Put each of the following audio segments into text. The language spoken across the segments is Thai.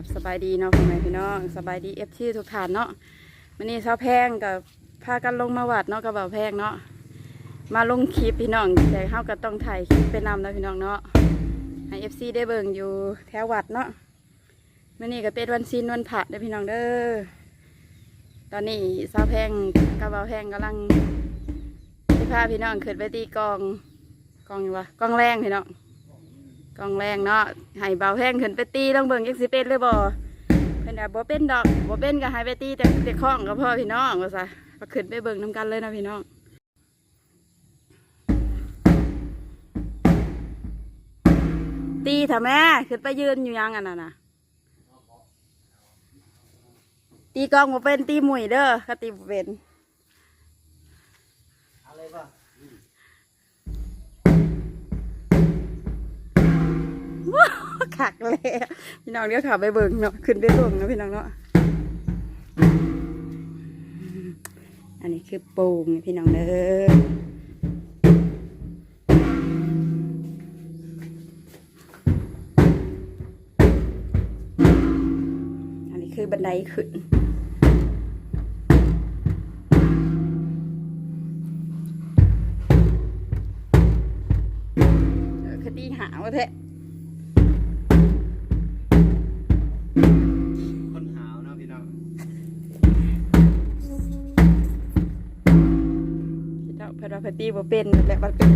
กับสบายดีเนาะพ่อแม่พี่น้องสบายดีเอฟซีทุกท่านเนาะวันนี้เช้าแพงกับพากันลงมาวัดเนาะกับเบาแพงเนาะมาลงคลิปพี่น้องแต่เฮาก็ต้องถ่ายคลิปไปนำนะพี่น้องเนาะให้เอฟซีได้เบิ่งอยู่แถววัดเนาะวันนี้ก็เป็นวันศีลวันพระเด้อพี่น้องเด้อตอนนี้เช้าแพงกับเบาแพงกำลังสิพาพี่น้องขึ้นไปตีกองกองอยู่วะกองแรงพี่น้อง กองแรงเนาะให้เบาแห้งขึ้นไปตีต้องเบิ่งยังสิเป็นหรือบ่เพิ่นว่าบ่เป็นดอกบ่เป็นก็ให้ไปตีแต่แต่ข้องก็พ่อพี่น้องว่าซะก็ขึ้นไปเบิ่งนํกันเลยนะพี่น้องตีเถอะแม่ขึ้นไปยืนอยู่ยังอันนั้นน่ะตีกองบ่เป็นตีหมุยเด้อก็ตีบ่เป็น ขักเลยพี่น้องเดี๋ยวขับไปเบิ่งเนาะขึ้นไปเบิ่งนะพี่น้องเนาะอันนี้คือโป่งพี่น้องเด้ออันนี้คือบันไดขึ้นเออคือตีหาวเทะ นาเพนตีบ่เป็นแบบว่าเป็น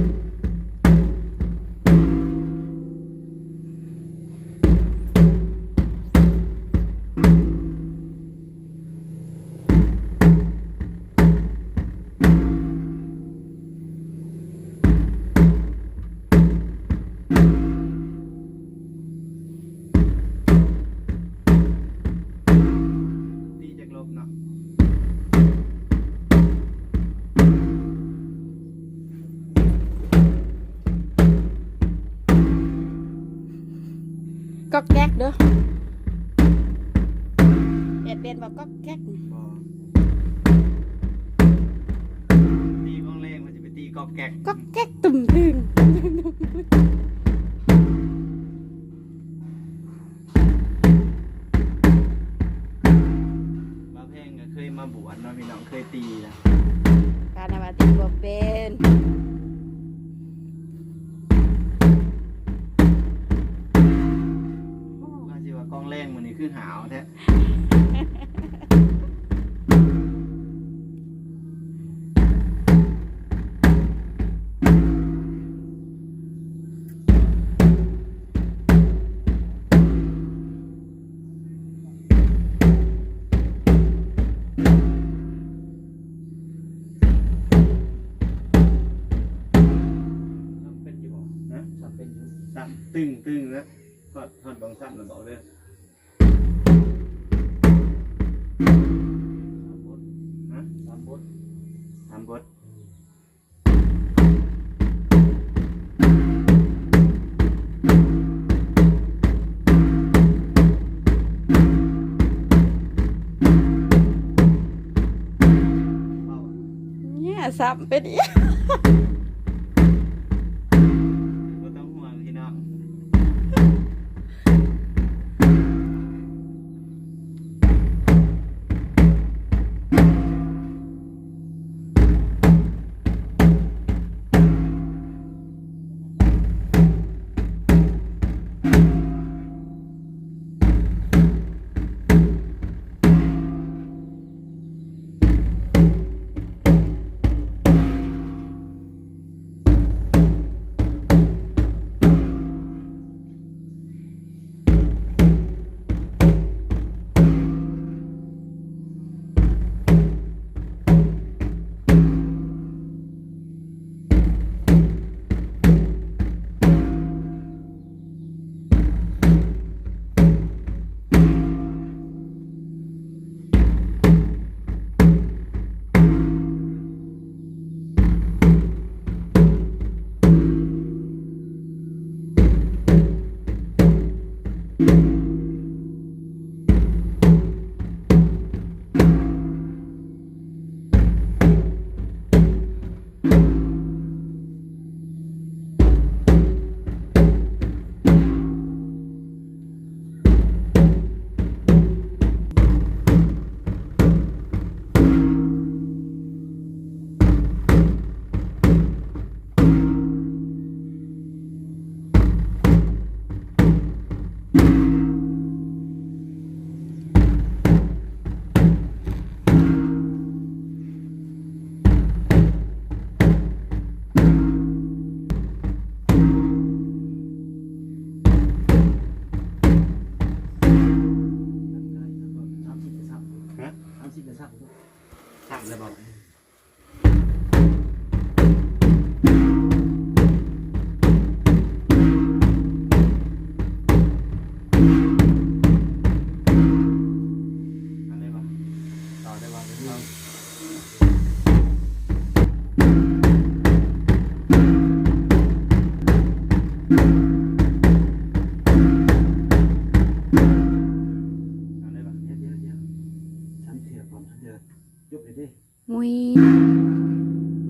ก็แก๊กเด้อเอ็ดเป็นบอกก็แก๊กบอตีกองเล่งมันจะไปตีกอกแกกก็แก๊กตุ่มถึงบาเพ่งก็เคยมาบวชเนาะพี่น้องเคยตีนะการนำมาตีบ่เป็น คือหาวแท้ทำเป็นอยู่บ่นะทำเป็นอยู่สั่นตึงตึงนะทอดทอดบางสั่นเราบอกเลย สามบทฮะสามบททำบดเป้าเนี่ยซ้ำเป็น ยุบไปดิมุย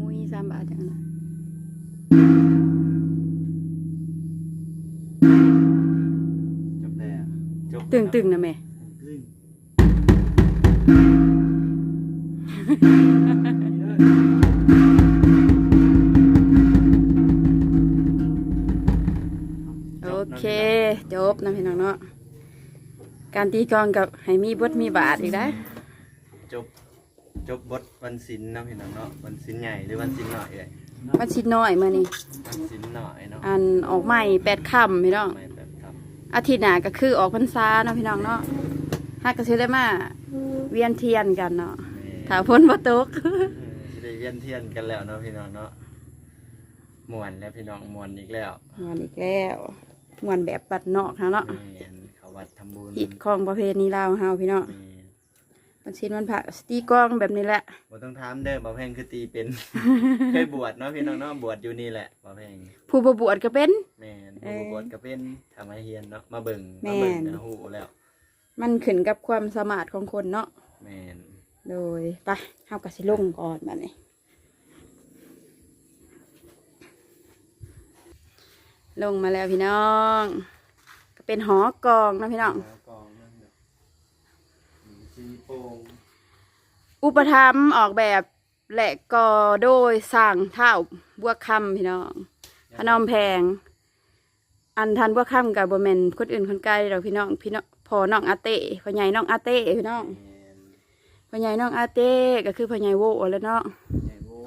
มุยสามบาทจังนะจบแล้วจบตึงตึงๆนะแม่ลึ่งโอเค จบนะพี่น้องเนาะการตีกลองกับให้มีบทมีบาทอีกได้จบ จบบทวันศิลป์เนาะพี่น้องเนาะวันศิลป์ใหญ่หรือวันศิลป์หน่อยเอ้ยมันชิดน้อยมื่อนี้ วันศิลป์หน่อยเนาะอันออกใหม่แปดคำพี่น้อง ไม่แบบครับอาทิตย์หน้าก็คือออกพรรษาเนาะพี่น้องเนาะฮักก็สิได้มาเวียนเทียนกันเนาะถ้าพ้นบ่ตก เออสิได้เวียนเทียนกันแล้วเนาะพี่น้องเนาะมวนแล้วพี่น้องมวนอีกแล้วมวนอีกแล้วมวนแบบบัดนอกนะเนาะแม่นเขาวัดทำบุญฮิตของประเพณีลาวเฮาพี่น้องแม่น มันชินมันพระสตีกล้องแบบนี้แหละ บ่ต้องถามเด้อบ่าวแพงคือตีเป็น เคยบวชเนาะพี่น้องเนาะบวชอยู่นี่แหละบ่าวแพงผู้บ่บวชก็เป็น แม่นเออผู้บวชก็เป็นทำให้เฮียนเนาะมาเบิ่งแม่มานเบิ่งนนะฮู้แล้วมันขึ้นกับความสามารถของคนเนาะ แม่นโดยไปเฮาก็สิลงก่อนบัดนี้ ลงมาแล้วพี่น้อง ก็เป็นหอกองเนาะพี่น้อง แล้วกองนั่นเนาะมีซีโป่ง อุ ปถัมภ์ออกแบบและก่อโดยสร้างเท่าบัวคำพี่น้องพนอมแพง อันทันบัวคำกับบแมนคนอื่นคนไกลเราพี่น้องพี่น้องพอน้องอาเต้พ่อใหญ่น้องอาเต้พี่น้องแม่นพ่อใหญ่น้องอาเต้ก็คือพ่อใหญ่โวแล้วเนาะใหญ่โว้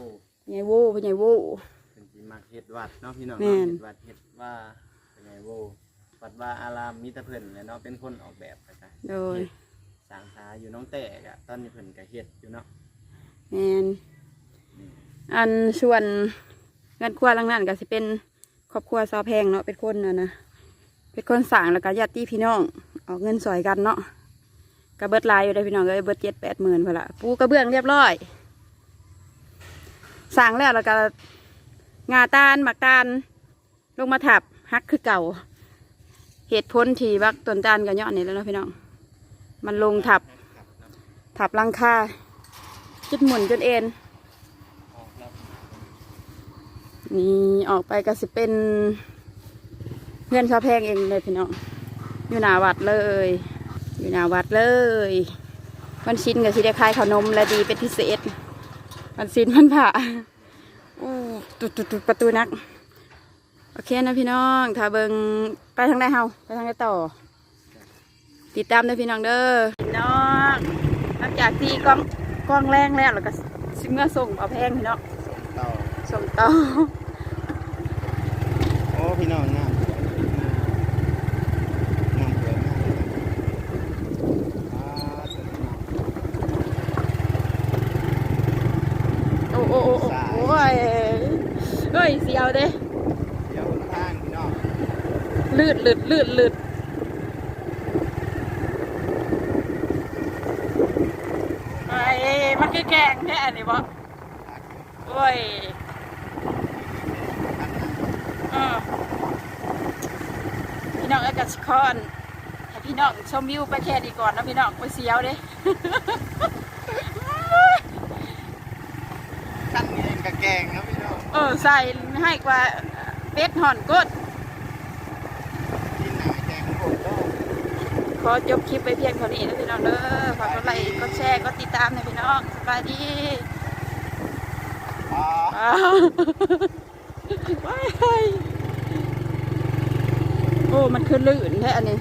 พ่อใหญ่โวพ่อใหญ่โวเป็นสิมักเฮ็ดวัดเนาะพี่น้องแม่เนาะนเฮ็ดวัดเฮ็ดว่าเป็นไงโว้วัดว่าอารามมีแต่เพิ่นแหละเนาะเป็นคนออกแบบไปจ้ะโดย สร้างสาอยู่น้องแต่กะตอนนี้เพิ่นก็เฮ็ดอยู่เนาะแมนอันส่วนเงินครัวหลังนั้นก็สิเป็นครอบครัวสาวแพงเนาะเป็นคนน่ะนะเป็นคนสั่งแล้วก็ญาติพี่น้องออกเงินสอยกันเนาะกระเบิดหลายอยู่ได้อพี่น้องเอ้ยเบิดเจ็ดแปดหมื่นพอละปูกระเบื้องเรียบร้อยสั่งแล้วแล้วก็งาตาลหมักตาลลงมาถับฮักคือเก่า เหตุผลที่บักต้นตาลกันยอดนี่แหล้วเนาะพี่น้อง มันลงถับถับลังคาจุดหมุนจนเอ็นนี่ออกไปก็สิเป็นเพื่อนชาแพงเองเลยพี่น้องอยู่หนาวัดเลย อยู่หนาวัดเลยวันชินกับสิได้คายขนมและดีเป็นพิเศษวันชินวันผ่าอู้ตุดตุดตุดประตูนัก โอเคนะพี่น้อง ถ้าเบิงไปทางใดเฮาไปทางใดต่อ ติดตามด้วยพี่น้องเด้อพี่น้องหลังจากที่กล้องกล้องแรงแล้วแล้วก็ซิเมื่อส่งเอาแพงพี่น้องเต่าส่งต่อโอ้พี่น้องน้ำน้ำเดือดมากอ่าตัวนี้เนาะโอ้โอ้โอ้โอ้สายโอ้ยเฮ้ยเสียวเด้เดี๋ยวคนข้างพี่น้อง ลืดลืดลืดลืดไอ้ มันคือแกงแค่นี้บ่โอ้ยเออพี่น้องเอ้ยกัสคอนให้พี่น้องชมวิวไปแค่นี้ก่อนนะพี่น้องไปเสียวเด้ขั้นนี้เองกะแกงเนาะพี่น้อง เออใส่ให้กว่าเป็ดห่อนกด กินหนาแกงโคตรโลก ขอจบคลิปไปเพียงเท่านี้นะพี่น้องเด้อฝากกดไลค์กดแชร์กดติดตามนะพี่น้องสบายดีอ๋ออ้าวว้ายโอ้ มันคือลื่นแท้อันนี้